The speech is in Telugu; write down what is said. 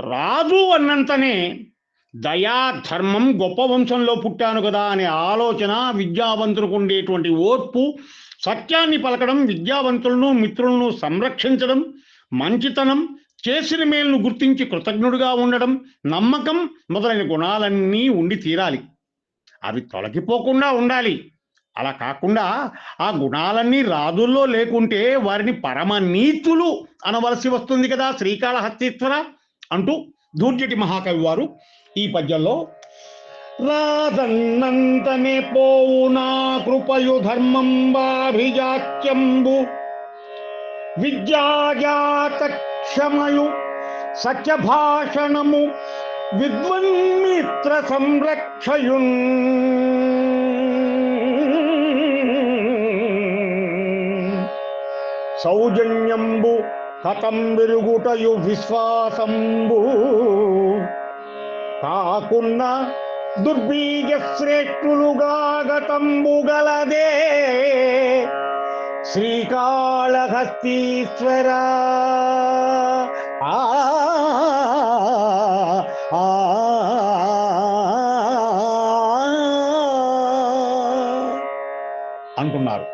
చేతనే దయా ధర్మం గొప్ప వంశంలో పుట్టాను కదా అనే ఆలోచన విద్యావంతులకు ఉండేటువంటి ఓర్పు సత్యాన్ని పలకడం విద్యావంతులను మిత్రులను సంరక్షించడం మంచితనం చేసిన మేలును గుర్తించి కృతజ్ఞుడిగా ఉండడం నమ్మకం మొదలైన గుణాలన్నీ ఉండి తీరాలి. అవి తొలగిపోకుండా ఉండాలి. అలా కాకుండా ఆ గుణాలన్నీ రాజుల్లో లేకుంటే వారిని పరమ నీతులు అనవలసి వస్తుంది కదా శ్రీకాళహస్తీశ్వర. అంటూ దూర్జటి మహాకవి వారు ఈ పద్యంలో రాదన్నంతనే పోవు నా కృపయు ధర్మం వాభిజాత్యంబు విద్యాజాత క్షమయు సత్యభాషణము విద్వన్మిత్ర సంరక్షయున్ సౌజన్యంబు కథం విరుగుటయు విశ్వాసంబు కాకున్న దుర్బీజ శ్రేష్ఠులుగా గతంబు గలదే శ్రీకాళహస్తీశ్వర ఆ ఆ, అంటున్నారు